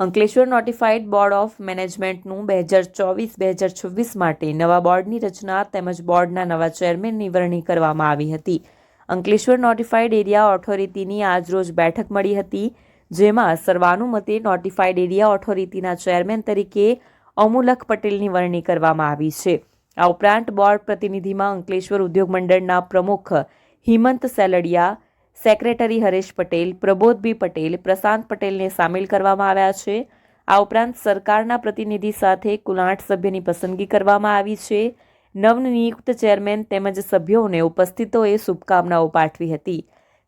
Ankleshwar notified board of મેનેજમેન્ટનું બે હજાર ચોવીસ, બે હજાર છવ્વીસ માટે નવા બોર્ડની રચના તેમજ બોર્ડના નવા ચેરમેનની વરણી કરવામાં આવી હતી. અંકલેશ્વર નોટિફાઈડ એરિયા ઓથોરિટીની આજરોજ બેઠક મળી હતી, જેમાં સર્વાનુમતે નોટિફાઈડ એરિયા ઓથોરિટીના ચેરમેન તરીકે અમુલખ પટેલની વરણી કરવામાં આવી છે. આ ઉપરાંત બોર્ડ પ્રતિનિધિમાં અંકલેશ્વર ઉદ્યોગ મંડળના પ્રમુખ હિમંત સેલડિયા સેક્રેટરી હરેશ પટેલ પ્રબોધબી પટેલ, પ્રશાંત પટેલને સામેલ કરવામાં આવ્યા છે. આ ઉપરાંત સરકારના પ્રતિનિધિ સાથે કુલ આઠ સભ્યની પસંદગી કરવામાં આવી છે. નવનિયુક્ત ચેરમેન તેમજ સભ્યોને ઉપસ્થિતોએ શુભકામનાઓ પાઠવી હતી.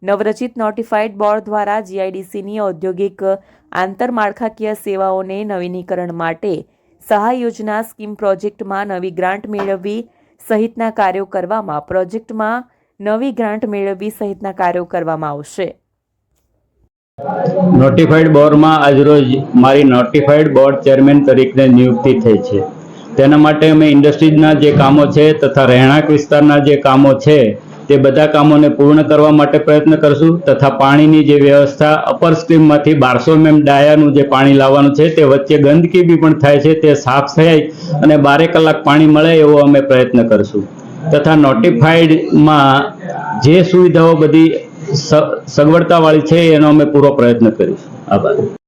નવરચિત નોટિફાઈડ બોર્ડ દ્વારા જીઆઈડીસીની ઔદ્યોગિક આંતરમાળખાકીય સેવાઓને નવીનીકરણ માટે સહાય યોજના સ્કીમ પ્રોજેક્ટમાં નવી ગ્રાન્ટ મેળવવી સહિતના કાર્યો કરવામાં પ્રોજેક્ટમાં નવી ગ્રાન્ટ મેળવવી સહિતના કાર્યો કરવામાં આવશે. નોટિફાઈડ બોર્ડમાં આજરોજ મારી નોટિફાઈડ બોર્ડ ચેરમેન તરીકે નિયુક્તિ થઈ છે. તેના માટે અમે ઇન્ડસ્ટ્રીઝના જે કામો છે તથા રહેણાંક વિસ્તારના જે કામો છે તે બધા કામોને પૂર્ણ કરવા માટે પ્રયત્ન કરશું તથા પાણીની જે વ્યવસ્થા અપર સ્ટ્રીમમાંથી બારસો એમએમ ડાયાનું જે પાણી લાવવાનું છે તે વચ્ચે ગંદકી બી પણ થાય છે તે સાફ થાય અને બારે કલાક પાણી મળે એવો અમે પ્રયત્ન કરશું. તથા નોટિફાઈડમાં જે સુવિધાઓ બધી સગવડતાવાળી છે એનો અમે પૂરો પ્રયત્ન કરીશું. આભાર.